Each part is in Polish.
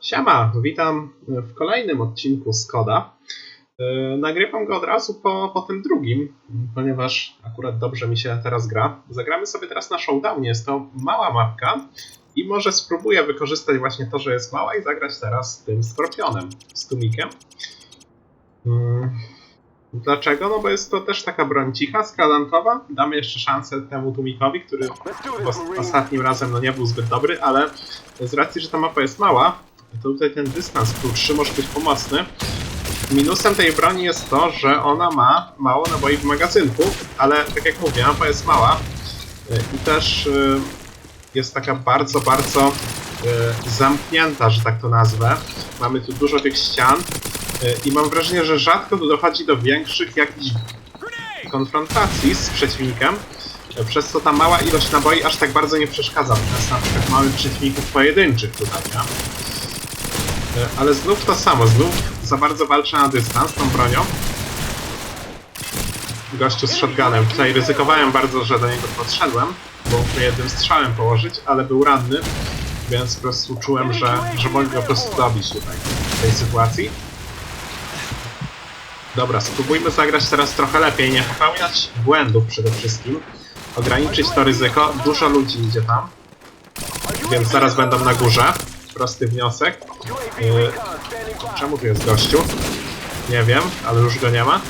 Siema, witam w kolejnym odcinku Skoda. Yy, Nagrywam go od razu po, po tym drugim, ponieważ akurat dobrze mi się teraz gra. Zagramy sobie teraz na Showdownie, jest to mała mapka i może spróbuję wykorzystać właśnie to, że jest mała i zagrać teraz tym Skorpionem, z Tumikiem. Yy, Dlaczego? No bo jest to też taka broń cicha, skradankowa. Damy jeszcze szansę temu Tumikowi, który os- ostatnim razem no nie był zbyt dobry, ale z racji, że ta mapa jest mała, to tutaj ten dystans krótszy może być pomocny. Minusem tej broni jest to, że ona ma mało naboi w magazynku, ale tak jak mówię, mapa jest mała y, i też y, jest taka bardzo, bardzo y, zamknięta, że tak to nazwę. Mamy tu dużo tych ścian i mam wrażenie, że rzadko tu dochodzi do większych jakichś konfrontacji z przeciwnikiem, przez co ta mała ilość naboi aż tak bardzo nie przeszkadza. Natomiast na przykład mamy przeciwników pojedynczych tutaj, nie? Ale znów to samo, znów za bardzo walczę na dystans tą bronią. Gościu z shotgunem. Tutaj ryzykowałem bardzo, że do niego podszedłem, bo mógł jednym strzałem położyć, ale był ranny, więc po prostu czułem, że, że mogę go po prostu dobić tutaj w tej sytuacji. Dobra, spróbujmy zagrać teraz trochę lepiej, nie popełniać błędów przede wszystkim. Ograniczyć to ryzyko. Dużo ludzi idzie tam, więc zaraz będą na górze. Prosty wniosek. Yy, czemu tu jest gościu? Nie wiem, ale już go nie ma.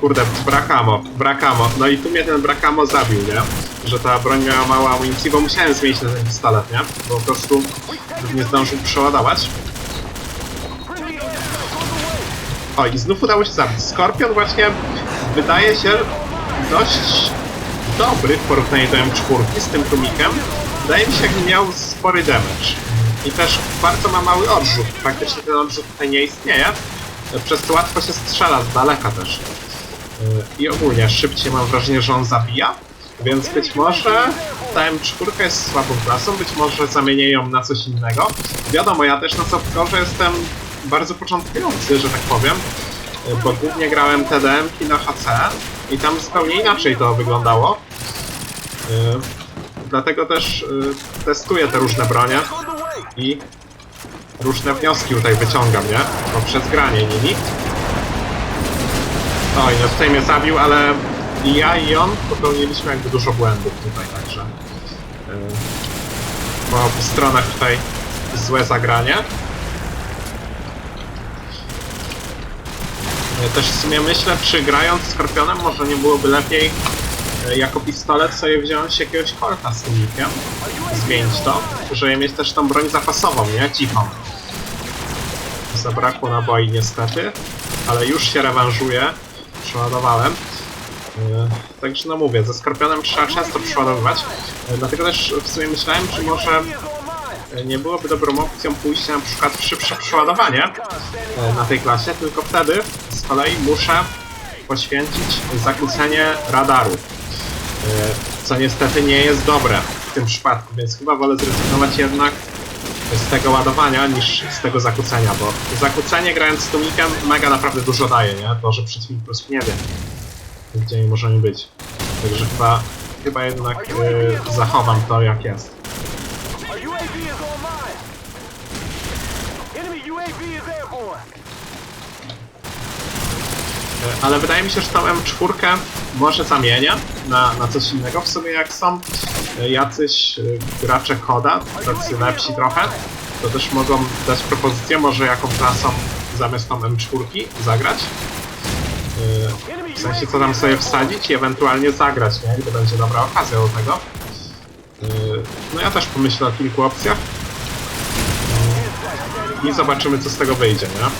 Kurde, brakamo, brakamo. No i tu mnie ten brakamo zabił, nie? Że ta broń miała mało amunicji, bo musiałem zmienić na ten pistolet, nie? Bo po prostu nie zdążył przeładować. O, i znów udało się zabić. Skorpion właśnie wydaje się dość dobry w porównaniu do M4 z tym tumikiem. Wydaje mi się, jakby miał spory damage. I też bardzo ma mały odrzut. Praktycznie ten odrzut tutaj nie istnieje. Przez co łatwo się strzela z daleka też. Yy, I ogólnie szybciej mam wrażenie, że on zabija. Więc być może ta M4 jest słabą klasą, być może zamienię ją na coś innego. Wiadomo, ja też na softkorze jestem bardzo początkujący, że tak powiem, yy, bo głównie grałem TDM i na HC i tam zupełnie inaczej to wyglądało. Dlatego też yy, testuję te różne bronie i różne wnioski tutaj wyciągam, nie? Poprzez granie nimi. Oj, no tutaj mnie zabił, ale i ja i on popełniliśmy jakby dużo błędów tutaj, także... Yy, po obu stronach tutaj złe zagranie. Ja też w sumie myślę, czy grając Skorpionem może nie byłoby lepiej jako pistolet sobie wziąć jakiegoś kolta z tłumikiem, zmienić to, żeby mieć też tą broń zapasową, nie? Cichą. Zabrakło naboi niestety, ale już się rewanżuję, przeładowałem. E, Także no mówię, ze Skorpionem trzeba często przeładowywać, E, dlatego też w sumie myślałem, czy może e, nie byłoby dobrą opcją pójść na przykład w szybsze przeładowanie e, na tej klasie, tylko wtedy z kolei muszę poświęcić zakłócenie radaru. E, Co niestety nie jest dobre w tym przypadku, więc chyba wolę zrezygnować jednak z tego ładowania niż z tego zakłócenia, bo zakłócenie grając z tumikiem mega naprawdę dużo daje, nie? To, że przeciwnik po prostu nie wie, gdzie nie możemy być. Także chyba, chyba jednak e, zachowam to jak jest. Our UAV is online. Enemy UAV is airborne. E, Ale wydaje mi się, że tą M4 może zamienię na, na coś innego. W sumie jak są e, jacyś e, gracze koda, tacy lepsi trochę, to też mogą dać propozycję, może jaką klasą zamiast tą M4 zagrać. E, W sensie co tam sobie wsadzić i ewentualnie zagrać, nie? Gdy będzie dobra okazja do tego. No ja też pomyślę o kilku opcjach. I zobaczymy co z tego wyjdzie, nie?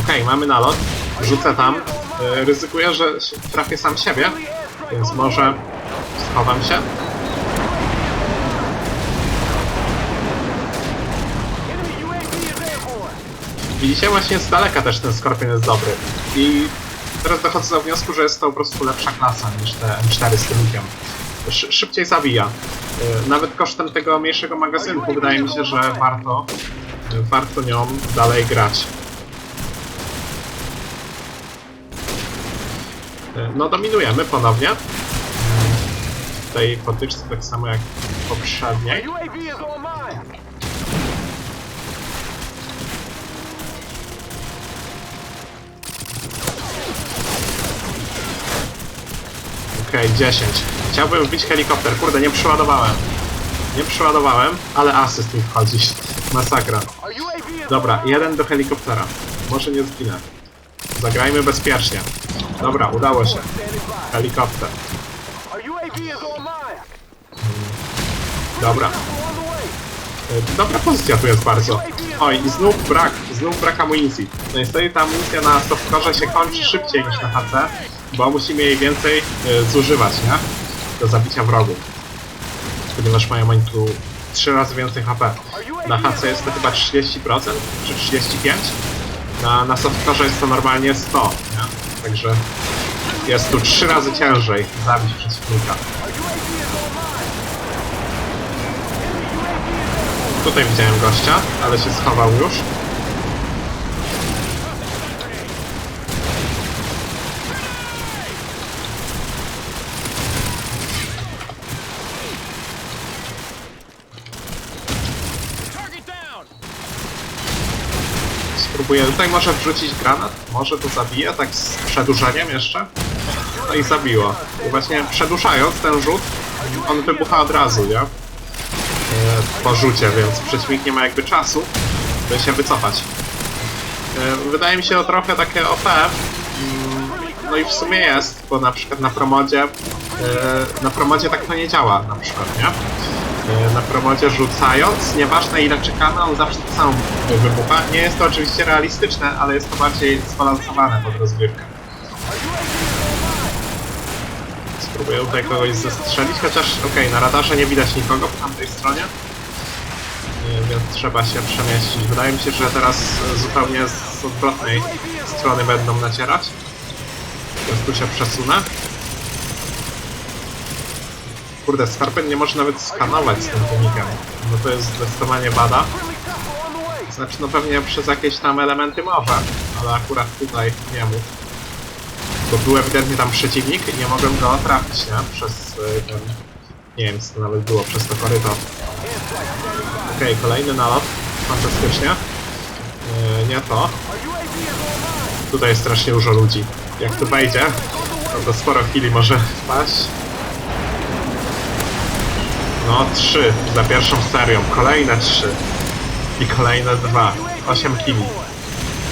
Okej, mamy nalot. Rzucę tam. E, Ryzykuję, że trafię sam siebie, więc może schowam się. Widzicie, właśnie z daleka też ten skorpion jest dobry. I teraz dochodzę do wniosku, że jest to po prostu lepsza klasa niż te M4 z. Szy szybciej zabija. E, Nawet kosztem tego mniejszego magazynku wydaje mi się, że warto, e, warto nią dalej grać. E, no dominujemy ponownie. W tej potyczce tak samo jak w poprzedniej. Okej, okay, 10. Chciałbym wbić helikopter. Kurde, nie przeładowałem. Nie przeładowałem, ale asyst mi wchodzi. Masakra. Dobra, jeden do helikoptera. Może nie zginę. Zagrajmy bezpiecznie. Dobra, udało się. Helikopter. Dobra. E, Dobra pozycja tu jest bardzo. Oj, i znów brak, znów brak amunicji. No niestety ta amunicja na softkorze się kończy szybciej niż na HC, bo musimy jej więcej e, zużywać, nie? Do zabicia wrogów. Ponieważ mają oni tu 3 razy więcej HP. Na HC jest to chyba 30% czy 35%. Na, na softkorze jest to normalnie 100, nie? Także jest tu 3 razy ciężej zabić przeciwnika. Tutaj widziałem gościa, ale się schował już. Tutaj może wrzucić granat, może to zabije, tak z przedłużeniem jeszcze. No i zabiło. I właśnie przedłużając ten rzut, on wybucha od razu, nie? e, po rzucie, więc przeciwnik nie ma jakby czasu, by się wycofać. E, Wydaje mi się to trochę takie OP. mm, No i w sumie jest, bo na przykład na promodzie e, na promodzie tak to nie działa na przykład, nie? E, Na promodzie rzucając, nieważne ile czekamy, on zawsze tak samo wybucha. Nie jest to oczywiście realistyczne, ale jest to bardziej zbalansowane pod rozgrywkę. Spróbuję tutaj kogoś zestrzelić, chociaż okej, na radarze nie widać nikogo po tamtej stronie. Nie, Więc trzeba się przemieścić. Wydaje mi się, że teraz e, zupełnie z odwrotnej strony będą nacierać. Więc tu się przesunę. Kurde, Skarpen nie może nawet skanować z tym tłumikiem. No to jest zdecydowanie bada. Znaczy, no pewnie przez jakieś tam elementy może, ale akurat tutaj nie mógł. Bo był ewidentnie tam przeciwnik i nie mogłem go trafić, nie? Przez y, ten... Nie wiem, co to nawet było, przez to koryto. Okej, kolejny nalot. Fantastycznie. Y, nie to. Tutaj jest strasznie dużo ludzi. Jak tu wejdzie, to, to sporo chwili może wpaść. No, trzy za pierwszą serią. Kolejne trzy. I kolejne dwa. Osiem kili.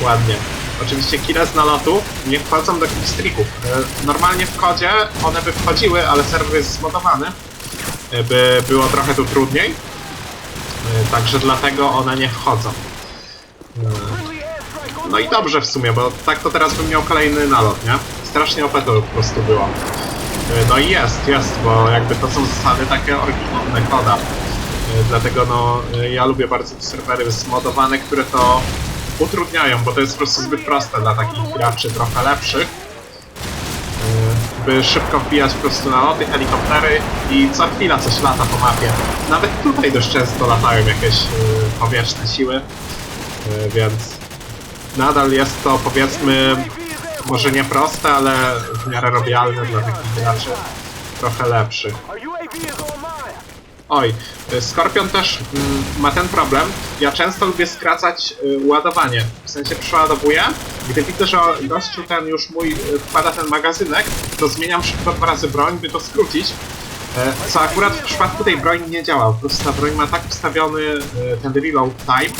Ładnie. Oczywiście kile z nalotu nie wchodzą do killstreaków. E, Normalnie w kodzie one by wchodziły, ale serwer jest zmodowany, e, by było trochę tu trudniej. E, Także dlatego one nie wchodzą. No i dobrze w sumie, bo tak to teraz bym miał kolejny nalot, nie? Strasznie OP to po prostu było. Yy, No i jest, jest, bo jakby to są zasady takie oryginalne koda. Yy, Dlatego no, yy, ja lubię bardzo te serwery zmodowane, które to utrudniają, bo to jest po prostu zbyt proste dla takich graczy trochę lepszych. By szybko wbijać po prostu naloty, helikoptery i co chwila coś lata po mapie. Nawet tutaj dość często latają jakieś powietrzne siły, więc nadal jest to powiedzmy może nie proste, ale w miarę robialne dla takich graczy trochę lepszych. Oj, y, Skorpion też mm, ma ten problem. Ja często lubię skracać y, ładowanie. W sensie przeładowuję. Gdy widzę, że gościu ten już mój y, wkłada ten magazynek, to zmieniam szybko dwa razy broń, by to skrócić. Co akurat w przypadku tej broni nie działa. Po prostu ta broń ma tak ustawiony y, ten reload time,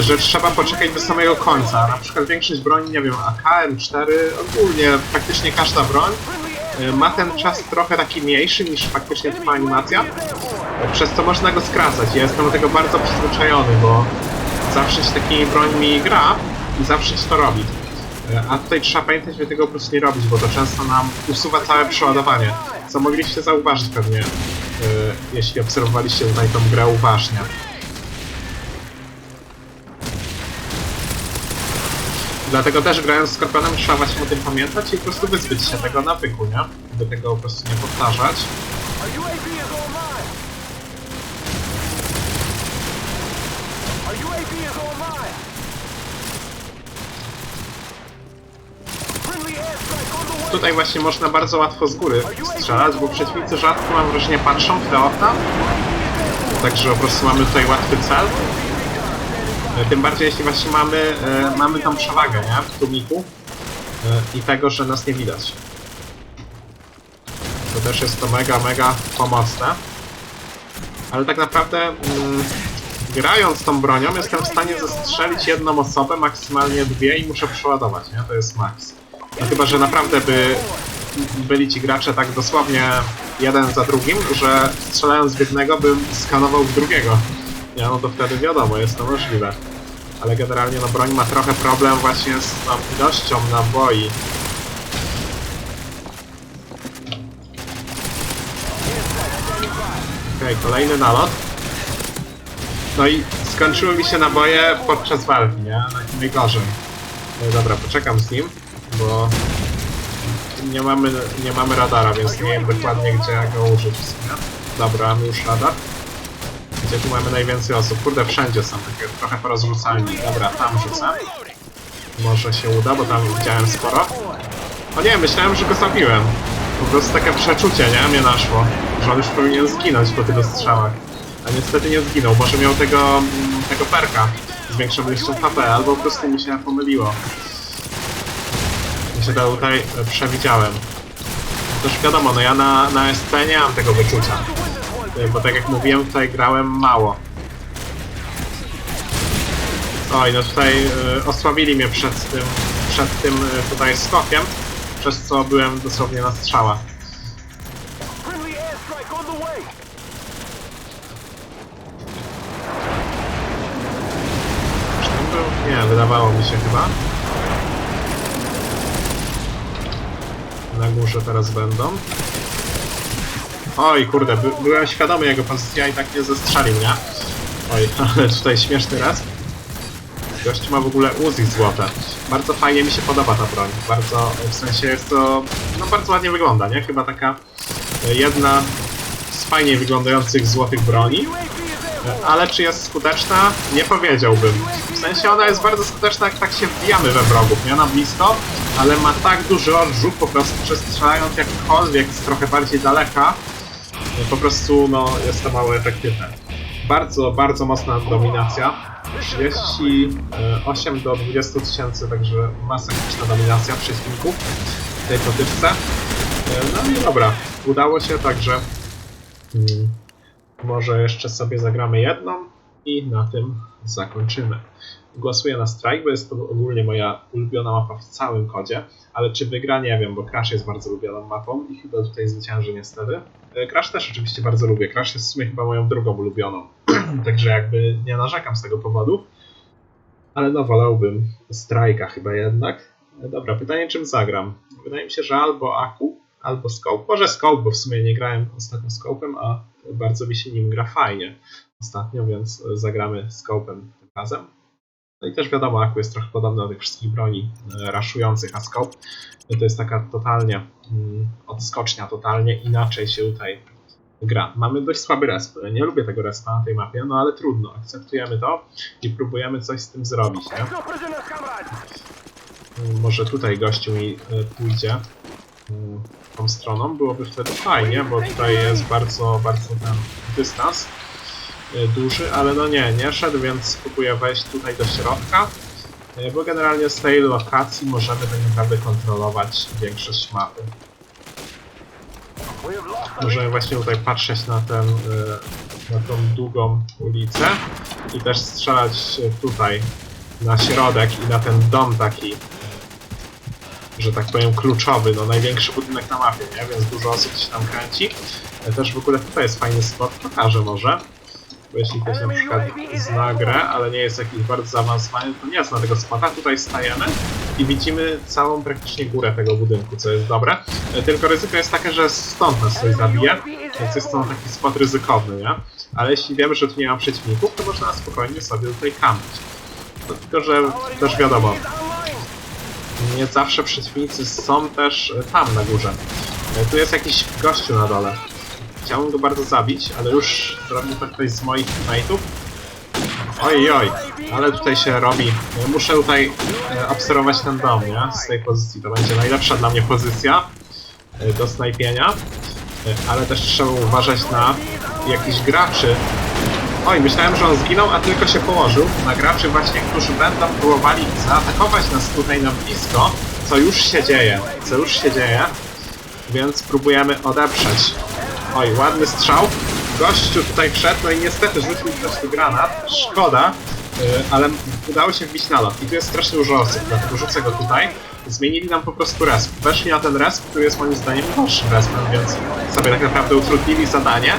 że trzeba poczekać do samego końca. Na przykład większość broni, nie wiem, AKM4, ogólnie praktycznie każda broń y, ma ten czas trochę taki mniejszy niż faktycznie trwa animacja, przez co można go skracać. Ja jestem do tego bardzo przyzwyczajony, bo zawsze się takimi brońmi gra i zawsze się to robi. Y, A tutaj trzeba pamiętać, by tego po prostu nie robić, bo to często nam usuwa całe przeładowanie, co mogliście zauważyć pewnie, y, jeśli obserwowaliście tutaj tą grę uważnie. Dlatego też grając z Skorpionem trzeba właśnie o tym pamiętać i po prostu wyzbyć się tego nawyku, nie? By tego po prostu nie powtarzać. Tutaj właśnie można bardzo łatwo z góry strzelać, bo przeciwnicy rzadko mam wrażenie patrzą w te okna. Także po prostu mamy tutaj łatwy cel. E, Tym bardziej jeśli właśnie mamy, e, mamy tą przewagę, nie? W tłumiku. E, I tego, że nas nie widać. To też jest to mega, mega pomocne. Ale tak naprawdę mm, grając tą bronią jestem w stanie zestrzelić jedną osobę, maksymalnie dwie i muszę przeładować, nie? To jest max. No chyba, że naprawdę by byli ci gracze tak dosłownie jeden za drugim, że strzelając w jednego bym skanował w drugiego. Nie, no to wtedy wiadomo, jest to możliwe. Ale generalnie no broń ma trochę problem właśnie z tą ilością naboi. Okej, kolejny nalot. No i skończyły mi się naboje podczas walki, nie? Naj- Najgorzej. No dobra, poczekam z nim, bo nie mamy, nie mamy radara, więc nie wiem dokładnie gdzie go użyć w sumie. Dobra, mamy już radar. Gdzie tu mamy najwięcej osób? Kurde, wszędzie są takie trochę porozrzucani. Dobra, tam rzucę. Może się uda, bo tam widziałem sporo. O nie, myślałem, że go zabiłem. Po prostu takie przeczucie, nie? Mnie naszło. Że on już powinien zginąć po tych strzałach. A niestety nie zginął. Może miał tego, mm, tego perka z większą ilością HP, albo po prostu mi się pomyliło. Mi się to tutaj e, przewidziałem. Też wiadomo, no ja na, na SP nie mam tego wyczucia. E, Bo tak jak mówiłem, tutaj grałem mało. Oj, no tutaj e, osłabili mnie przed tym, przed tym e, tutaj skokiem, przez co byłem dosłownie na strzała. Czy tam był? Nie, wydawało mi się chyba. Na górze teraz będą. Oj, kurde, by, byłem świadomy jego pozycji, i tak nie zestrzelił, nie? Oj, ale tutaj śmieszny raz. Gość ma w ogóle Uzi złote. Bardzo fajnie mi się podoba ta broń. Bardzo, w sensie jest to, no bardzo ładnie wygląda, nie? Chyba taka jedna z fajniej wyglądających złotych broni. Ale czy jest skuteczna? Nie powiedziałbym. W sensie ona jest bardzo skuteczna, jak tak się wbijamy we wrogów, nie na blisko, ale ma tak duży odrzut, po prostu przestrzelając jakkolwiek z trochę bardziej daleka, po prostu no, jest to mało efektywne. Bardzo, bardzo mocna dominacja. 38 do 20 tysięcy, także masakryczna dominacja przeciwników w tej potyczce. E, No i dobra, udało się, także mm, może jeszcze sobie zagramy jedną i na tym zakończymy. Głosuję na Strike, bo jest to ogólnie moja ulubiona mapa w całym kodzie, ale czy wygra, nie wiem, bo Crash jest bardzo ulubioną mapą i chyba tutaj zwycięży niestety. E, Crash też oczywiście bardzo lubię, Crash jest w sumie chyba moją drugą ulubioną, także jakby nie narzekam z tego powodu, ale no wolałbym Strike'a chyba jednak. E, Dobra, pytanie czym zagram? Wydaje mi się, że albo Aku, albo Scope. Może Scope, bo w sumie nie grałem ostatnio Scope'em, a bardzo mi się nim gra fajnie ostatnio, więc zagramy Scope'em tym razem. No i też wiadomo, Aku jest trochę podobny do tych wszystkich broni e, raszujących, a Scope e, to jest taka totalnie mm, odskocznia, totalnie inaczej się tutaj gra. Mamy dość słaby resp. Nie lubię tego respa na tej mapie, no ale trudno, akceptujemy to i próbujemy coś z tym zrobić, nie? No comrades. Może tutaj gościu mi e, pójdzie mm, tą stroną, byłoby wtedy fajnie, bo tutaj jest bardzo, bardzo ten dystans duży, ale no nie, nie szedł, więc spróbuję wejść tutaj do środka, e, bo generalnie z tej lokacji możemy tak naprawdę kontrolować większość mapy. Możemy właśnie tutaj patrzeć na ten, e, na tą długą ulicę i też strzelać e, tutaj na środek i na ten dom taki, że tak powiem kluczowy, no największy budynek na mapie, nie? Więc dużo osób się tam kręci. E, Też w ogóle tutaj jest fajny spot, pokażę może. Jeśli ktoś na przykład zna grę, ale nie jest jakiś bardzo zaawansowany, to nie zna tego spota. Tutaj stajemy i widzimy całą praktycznie górę tego budynku, co jest dobre. Tylko ryzyko jest takie, że stąd nas coś zabije, więc jest to taki spot ryzykowny, nie? Ale jeśli wiemy, że tu nie ma przeciwników, to można spokojnie sobie tutaj kampić. Tylko, że też wiadomo, nie zawsze przeciwnicy są też tam na górze. Tu jest jakiś gościu na dole. Chciałbym go bardzo zabić, ale już zrobił to ktoś z moich teammateów. Oj, oj, ale tutaj się robi. Muszę tutaj e, obserwować ten dom, nie? Z tej pozycji. To będzie najlepsza dla mnie pozycja e, do snajpienia. E, Ale też trzeba uważać na jakichś graczy. Oj, myślałem, że on zginął, a tylko się położył. Na graczy właśnie, którzy będą próbowali zaatakować nas tutaj na blisko, co już się dzieje. Co już się dzieje. więc próbujemy odeprzeć. Oj, ładny strzał. Gościu tutaj wszedł, no i niestety rzucił też granat. Szkoda, y, ale udało się wbić na lot. I tu jest strasznie dużo osób, dlatego rzucę go tutaj. Zmienili nam po prostu resp. Weszli na ten resp, który jest moim zdaniem gorszym respem, więc sobie tak naprawdę utrudnili zadanie.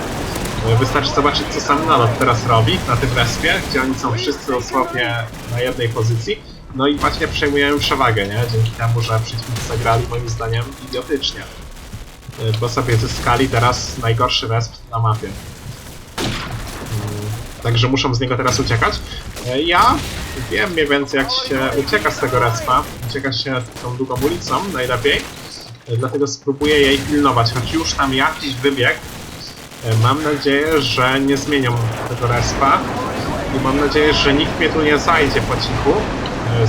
Y, Wystarczy zobaczyć, co sam nalot teraz robi na tym respie, gdzie oni są wszyscy dosłownie na jednej pozycji. No i właśnie przejmują przewagę, nie? Dzięki temu, że przeciwnicy zagrali moim zdaniem idiotycznie. Y, Bo sobie zyskali teraz najgorszy resp na mapie. Także muszą z niego teraz uciekać. E, Ja wiem mniej więcej jak się ucieka z tego respa. Ucieka się tą długą ulicą najlepiej. E, Dlatego spróbuję jej pilnować, choć już tam jakiś wybieg. Mam nadzieję, że nie zmienią tego respa. I mam nadzieję, że nikt mnie tu nie zajdzie po cichu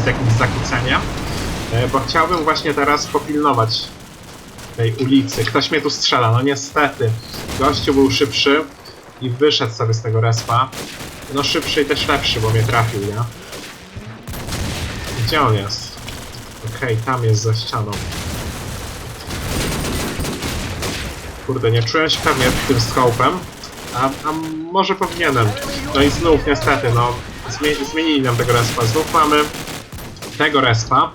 z jakimś zakłóceniem. Bo chciałbym właśnie teraz popilnować tej ulicy. Ktoś mnie tu strzela, no niestety. Gościu był szybszy i wyszedł sobie z tego respa. No szybszy i też lepszy, bo mnie trafił, nie? Gdzie on jest? Okej, tam jest za ścianą. Kurde, nie czułem się pewnie tym skopem. A, a może powinienem. No i znów niestety, no zmie- zmienili nam tego respa. Znów mamy tego respa.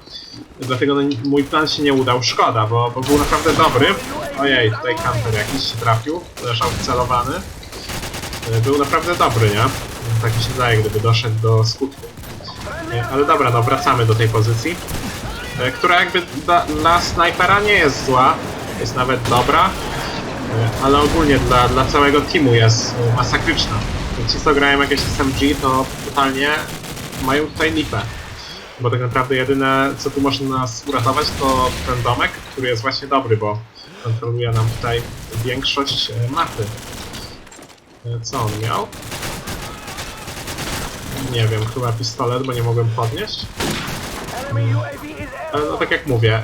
Dlatego no, mój plan się nie udał. Szkoda, bo, bo był naprawdę dobry. Ojej, tutaj kanter jakiś się trafił. Leżał wcelowany. E, Był naprawdę dobry, nie? Tak mi się wydaje, gdyby doszedł do skutku. E, Ale dobra, no wracamy do tej pozycji. e, Która jakby dla, dla snajpera nie jest zła. Jest nawet dobra. Ale ogólnie dla, dla całego teamu jest masakryczna. Ci co grają jakieś SMG to totalnie mają tutaj lipę. Bo tak naprawdę jedyne co tu może nas uratować to ten domek, który jest właśnie dobry, bo kontroluje nam tutaj większość e, mapy. E, Co on miał? Nie wiem, chyba pistolet, bo nie mogłem podnieść. No tak jak mówię,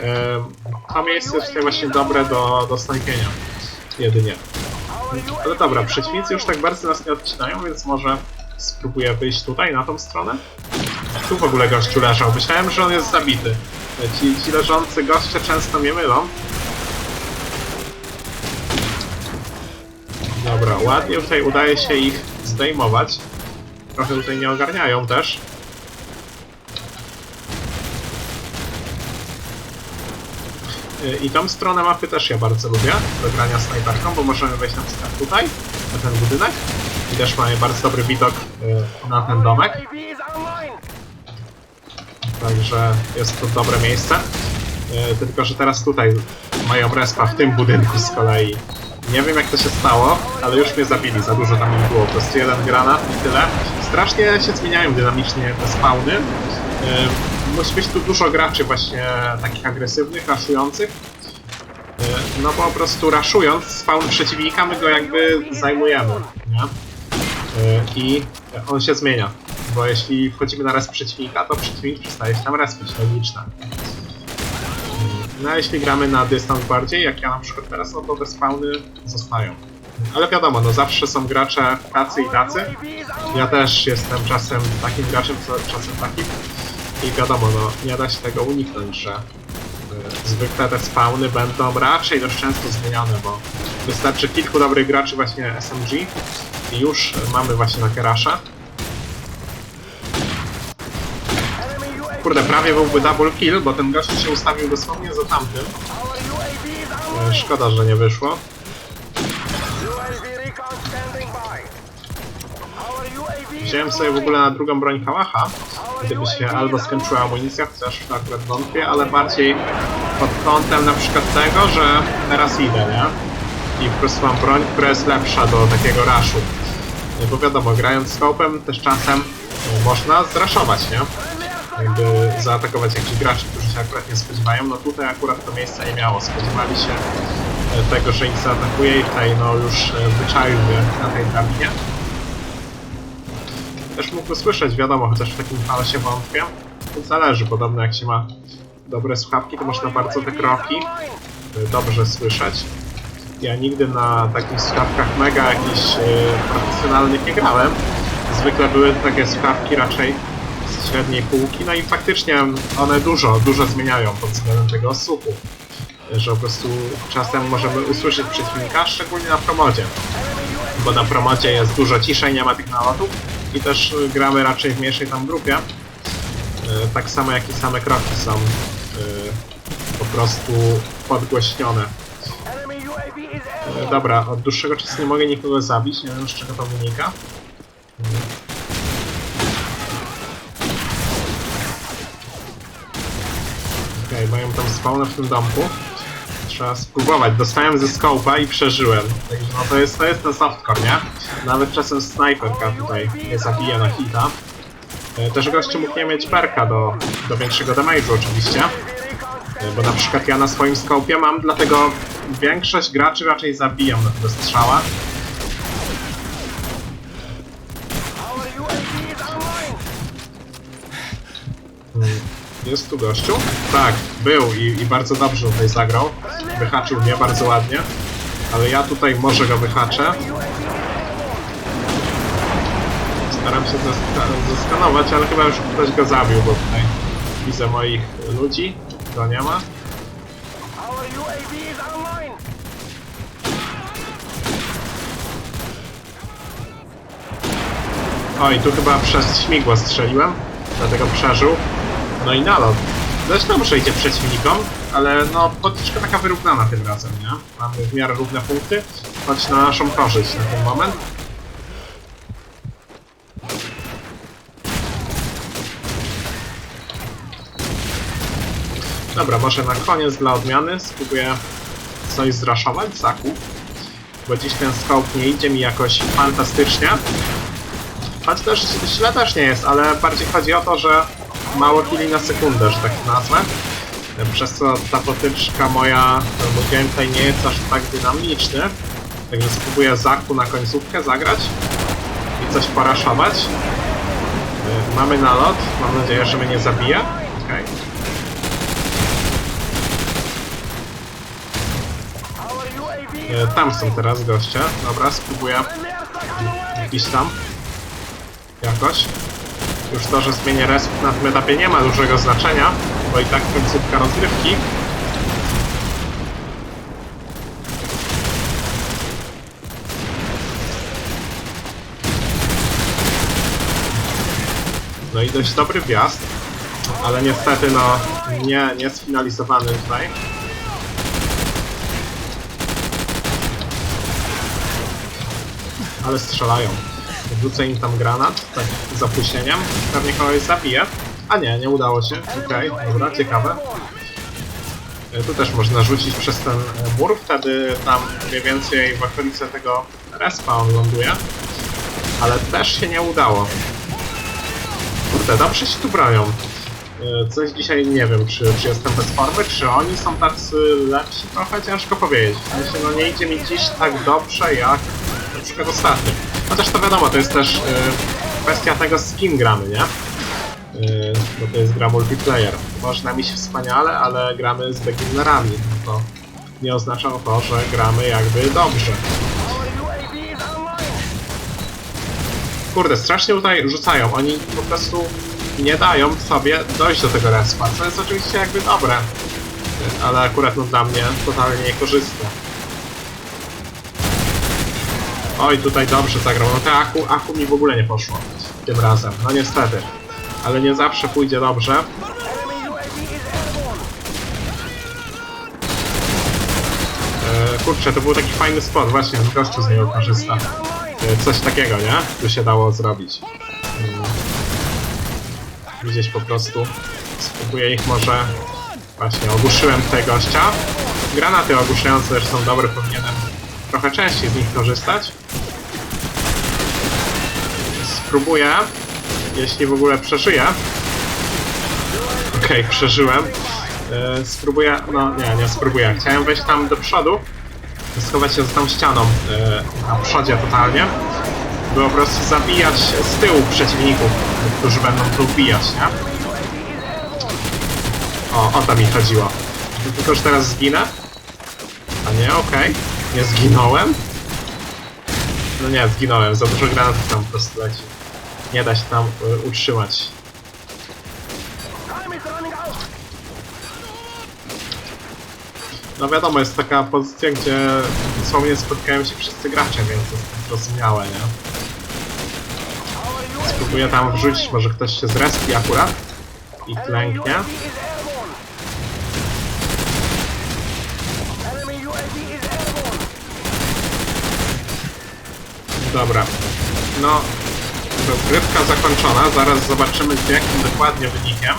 to miejsce jest tutaj właśnie dobre do, do snajpienia. Jedynie. Ale dobra, przeciwnicy już tak bardzo nas nie odcinają, więc może spróbuję wyjść tutaj, na tą stronę? Tu w ogóle gościu leżał. Myślałem, że on jest zabity. Ci, ci leżący goście często mnie mylą. Dobra, ładnie tutaj udaje się ich zdejmować. Trochę tutaj nie ogarniają też. I tą stronę mapy też ja bardzo lubię do grania snajperką, bo możemy wejść na przykład tutaj, na ten budynek i też mamy bardzo dobry widok y, na ten domek, także jest to dobre miejsce. Y, Tylko, że teraz tutaj mają respa w tym budynku z kolei. Nie wiem jak to się stało, ale już mnie zabili, za dużo tam było, po prostu jeden granat i tyle. Strasznie się zmieniają dynamicznie te spawny. Y, Musi być tu dużo graczy właśnie takich agresywnych, raszujących. No bo po prostu raszując spawn przeciwnika, my go jakby zajmujemy, nie? Y, I on się zmienia. Bo jeśli wchodzimy na resp przeciwnika, to przeciwnik przestaje się tam respić, logiczne. No a jeśli gramy na dystans bardziej, jak ja na przykład teraz, no to te spawny zostają. Ale wiadomo, no zawsze są gracze tacy i tacy. Ja też jestem czasem takim graczem, czasem takim. I wiadomo, no nie da się tego uniknąć, że y, zwykle te spawny będą raczej dość często zmieniane, bo wystarczy kilku dobrych graczy właśnie SMG już mamy właśnie takie UAV. Kurde, prawie byłby double kill, bo ten gość się ustawił dosłownie za tamtym. Online. Szkoda, że nie wyszło. Wziąłem sobie w ogóle na drugą broń Kałacha, gdyby się albo skończyła amunicja, chociaż to akurat wątpię, ale bardziej pod kątem na przykład tego, że teraz idę, nie? I po prostu mam broń, która jest lepsza do takiego raszu. No Bo wiadomo, grając skopem też czasem e, można zraszować, nie? Jakby zaatakować jakichś graczy, którzy się akurat nie spodziewają. No tutaj akurat to miejsca nie miało. Spodziewali się e, tego, że ich zaatakuje i tutaj no już e, wyczaił na tej drabinie. Też mógł słyszeć, wiadomo, chociaż w takim chaosie wątpię. To zależy, podobno jak się ma dobre słuchawki, to można bardzo te kroki dobrze słyszeć. Ja nigdy na takich słuchawkach mega jakichś y, profesjonalnych nie grałem. Zwykle były takie słuchawki raczej z średniej półki, no i faktycznie one dużo, dużo zmieniają pod względem tego słuchu. że po prostu czasem możemy usłyszeć przeciwnika, szczególnie na promodzie. Bo na promodzie jest dużo ciszej, nie ma tych nalotów i też gramy raczej w mniejszej tam grupie. Y, Tak samo jak i same kroki są y, po prostu podgłośnione. Dobra, od dłuższego czasu nie mogę nikogo zabić, nie wiem z czego to wynika. Okej, mają tam spawnę w tym domku. Trzeba spróbować. Dostałem ze scope'a i przeżyłem. Także no to jest, to jest ten softcore, nie? Nawet czasem snajperka tutaj nie zabije na hita. E, Też gościu mógł nie mieć perka do, do większego damage'u oczywiście. E, Bo na przykład ja na swoim skopie mam, dlatego większość graczy raczej zabijam na tego strzała. Our UAV is online. Mm, Jest tu gościu? Tak, był i, i bardzo dobrze tutaj zagrał. Wyhaczył mnie bardzo ładnie. Ale ja tutaj może go wyhaczę. Staram się zeskanować, ale chyba już ktoś go zabił, bo tutaj widzę moich ludzi. To nie ma. Our UAV is online. Oj, tu chyba przez śmigło strzeliłem, dlatego przeżył. No i nalot. Dość dobrze idzie przeciwnikom, ale no potyczka taka wyrównana tym razem, nie? Mamy w miarę równe punkty, choć na naszą korzyść na ten moment. Dobra, może na koniec dla odmiany spróbuję coś zraszować, zakup. Bo dziś ten scope nie idzie mi jakoś fantastycznie. Choć też źle też nie jest, ale bardziej chodzi o to, że mało killi na sekundę, że tak nazwę. Przez co ta potyczka moja, mój gameplay nie jest aż tak dynamiczny. Także spróbuję zaku na końcówkę zagrać i coś poraszować. Y, Mamy nalot, mam nadzieję, że mnie nie zabije. Okej. Our Y, Tam są teraz goście. Dobra, spróbuję iść tam. Jakoś. Już to, że zmienię resp na tym etapie nie ma dużego znaczenia, bo i tak końcówka rozgrywki. No i dość dobry wjazd, ale niestety no nie, nie sfinalizowany tutaj. Ale strzelają. Wrzucę im tam granat, tak z opóźnieniem, pewnie kogoś zabije. A nie, nie udało się. Okej, dobra, ciekawe. E, Tu też można rzucić przez ten e, mur, wtedy tam mniej więcej w okolicy tego respa on ląduje. Ale też się nie udało. Kurde, dobrze się tu bronią. E, Coś dzisiaj nie wiem, czy, czy jestem bez formy, czy oni są tacy lepsi, trochę ciężko powiedzieć. W sensie, no nie idzie mi dziś tak dobrze jak przykład ostatnio. Chociaż to wiadomo, to jest też y, kwestia tego z kim gramy, nie? Y, bo to jest gra multiplayer. Można mi się wspaniale, ale gramy z beginnerami. To nie oznacza to, że gramy jakby dobrze. Kurde, strasznie tutaj rzucają. Oni po prostu nie dają sobie dojść do tego respa, co jest oczywiście jakby dobre. Ale akurat no dla mnie totalnie niekorzystne. Oj, tutaj dobrze zagrał. No te aku, aku mi w ogóle nie poszło tym razem. No niestety. Ale nie zawsze pójdzie dobrze. E, kurczę, to był taki fajny spot, właśnie, ten gościu z niego korzysta. E, coś takiego, nie? Tu się dało zrobić. Mm. Gdzieś po prostu spróbuję ich może... Właśnie, ogłuszyłem tutaj gościa. Granaty ogłuszające też są dobre, powinienem trochę częściej z nich korzystać. Spróbuję, jeśli w ogóle przeżyję. Okej, przeżyłem. E, spróbuję, no nie, nie spróbuję. Chciałem wejść tam do przodu, schować się za tą ścianą e, na przodzie totalnie, by po prostu zabijać z tyłu przeciwników, którzy będą tu wbijać, nie? O, o to mi chodziło. Tylko, że teraz zginę? A nie, okej. Nie zginąłem? No nie, zginąłem. Za dużo granatów tam po prostu leci. Nie da się tam y, utrzymać. No wiadomo, jest taka pozycja, gdzie dosłownie spotkają się wszyscy gracze, więc to jest zrozumiałe, nie? Spróbuję tam wrzucić, może ktoś się zrespi akurat i klęknie. UAV is airborne. Enemy UAV is airborne. Dobra. No, rozgrywka zakończona. Zaraz zobaczymy z jakim dokładnie wynikiem.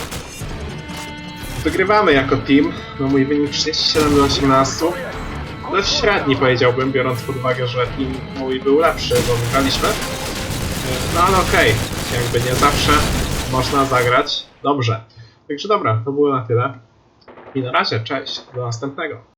Wygrywamy jako team. No mój wynik 37 do 18. Dość średni powiedziałbym, biorąc pod uwagę, że team mój był lepszy, bo wygraliśmy. No ale okej, jakby nie zawsze można zagrać dobrze. Także dobra, to było na tyle. I na razie, cześć, do następnego.